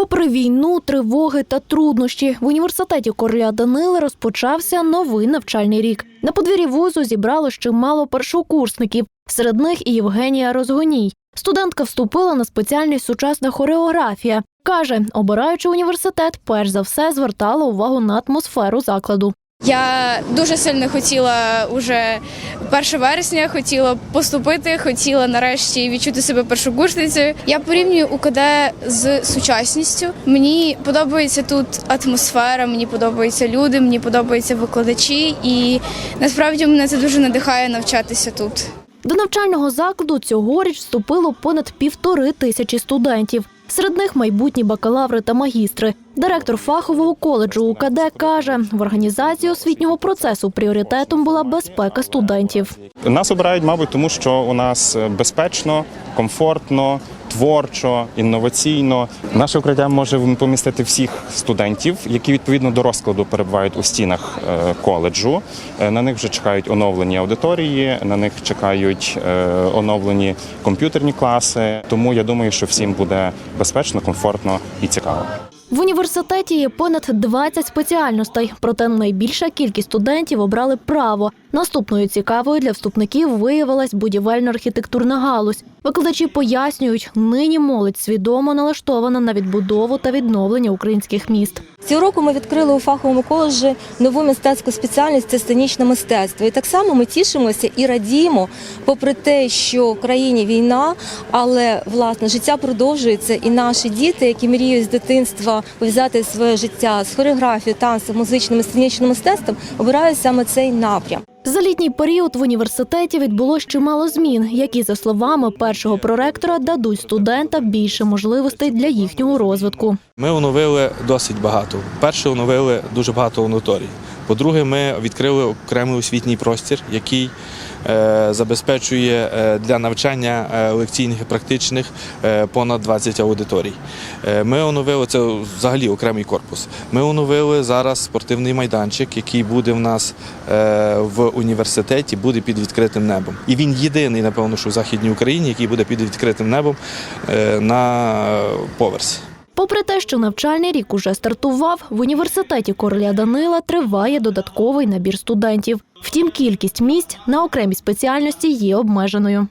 Попри війну, тривоги та труднощі, в університеті короля Данили розпочався новий навчальний рік. На подвір'ї вузу зібрало чимало першокурсників. Серед них і Євгенія Розгоній. Студентка вступила на спеціальність сучасна хореографія. Каже, обираючи університет, перш за все звертала увагу на атмосферу закладу. Я дуже сильно хотіла уже 1 вересня, хотіла поступити, хотіла нарешті відчути себе першокурсницею. Я порівнюю УКД з сучасністю. Мені подобається тут атмосфера, мені подобаються люди, мені подобаються викладачі, і насправді мене це дуже надихає навчатися тут. До навчального закладу цьогоріч вступило понад півтори тисячі студентів. Серед них майбутні бакалаври та магістри. Директор фахового коледжу УКД каже, в організації освітнього процесу пріоритетом була безпека студентів. Нас обирають, мабуть, тому що у нас безпечно, комфортно, творчо, інноваційно. Наше укриття може помістити всіх студентів, які відповідно до розкладу перебувають у стінах е, коледжу. Е, На них вже чекають оновлені аудиторії, на них чекають е, оновлені комп'ютерні класи. Тому я думаю, що всім буде безпечно, комфортно і цікаво. В університеті є понад 20 спеціальностей, проте найбільша кількість студентів обрали право. Наступною цікавою для вступників виявилась будівельно-архітектурна галузь. Викладачі пояснюють, нині молодь свідомо налаштована на відбудову та відновлення українських міст. Цього року ми відкрили у фаховому коледжі нову мистецьку спеціальність це сценічне мистецтво. І так само ми тішимося і радіємо, попри те, що в країні війна, але власне життя продовжується, і наші діти, які мріють з дитинства пов'язати своє життя з хореографією, танцем, музичним і сценічним мистецтвом, обирають саме цей напрям. За літній період в університеті відбулось чимало змін, які, за словами першого проректора, дадуть студентам більше можливостей для їхнього розвитку. Ми оновили досить багато. Перше, оновили дуже багато аудиторій. По-друге, ми відкрили окремий освітній простір, який е, забезпечує е, для навчання е, лекційних і практичних понад 20 аудиторій. Ми оновили це взагалі окремий корпус. Ми оновили зараз спортивний майданчик, який буде в нас в університеті, буде під відкритим небом. І він єдиний, напевно, що в Західній Україні, який буде під відкритим небом на поверсі. Попри те, що навчальний рік уже стартував, в університеті короля Данила триває додатковий набір студентів. Втім, кількість місць на окремій спеціальності є обмеженою.